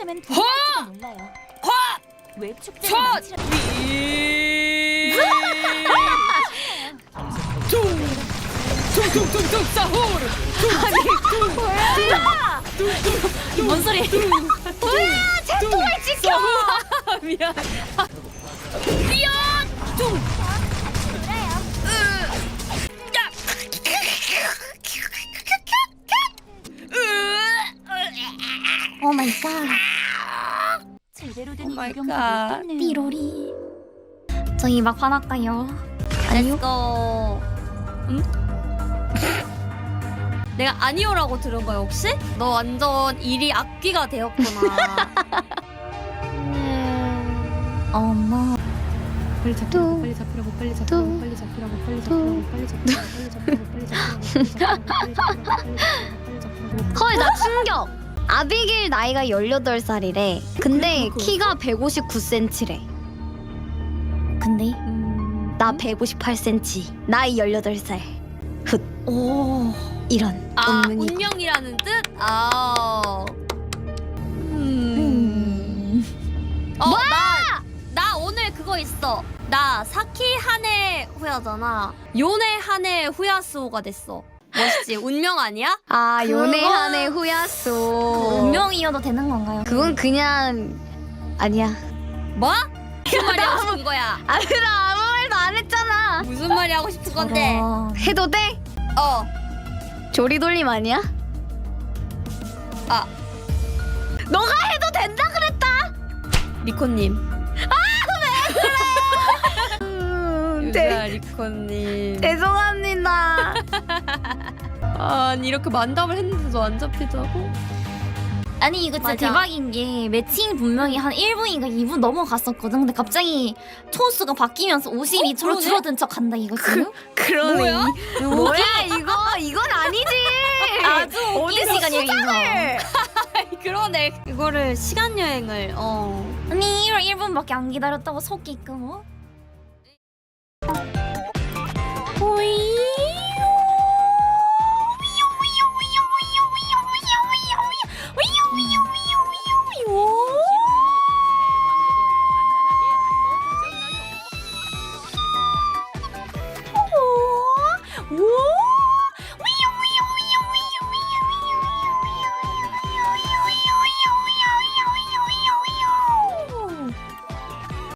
되면 두 호! 놀라요. 화! 웹 축제 첫! 위! 퉁! 퉁퉁퉁퉁 싸홀! 퉁퉁퉁! 뭐야? 퉁퉁퉁! 뭔 소리? 뭐야? 채통을 찍혀! 미안. 뛰어! 퉁! 오 마이 갓. 제대로 된 갓. 못했네요. 띠로리 저희 막 화날까요? 아니요 렛츠고. 응? 내가 아니오라고 들은 거야 혹시? 너 완전 일이 악귀가 되었구나. 엄마 빨리 뚜. 잡히라고 빨리 잡히라고 빨리 잡히라고 빨리 잡히라고 빨리 잡히라고 빨리 잡히라고 빨리 잡히라고 빨리 잡히라고 빨리 잡히라고 빨리 잡히라고 빨리 잡히라고 헐 나 충격 아비길 나이가 18살이래 근데. 키가 159cm래 근데 음. 나 158cm 나이 18살 훗 오. 이런 아 운명이 운명이라는 뜻? 아. 음. 어, 나, 나 오늘 그거 있어. 나 사키 한해 후야잖아. 요네 한해 후야스오가 됐어. 멋있지? 운명 아니야? 아 요네한의 후야수 운명이어도 되는 건가요? 그건 그냥 아니야 뭐? 무슨 말이 하고 싶은 거야? 아들아 아무 말도 안 했잖아 무슨 말이 하고 싶은 건데? 해도 돼? 어. 조리 돌림 아니야? 아. 너가 해도 된다 그랬다 리코님. 음, 유자 리코님. 죄송합니다 아, 아니 이렇게 만담을 했는데도 안 잡히다고? 아니 이거 진짜 맞아. 대박인 게 매칭 분명히 한 1분인가 2분 넘어갔었거든. 근데 갑자기 초수가 바뀌면서 52초로 어, 그러네? 줄어든 척 한다 이거지. 그, 그러네. 뭐야? 뭐야 이거 이건 아니지. 아주 어디 시간이야 이거. 아이, 그러네. 이거를 시간 여행을 어. 아니 1월 1분밖에 안 기다렸다고 속이 끄고. 호이.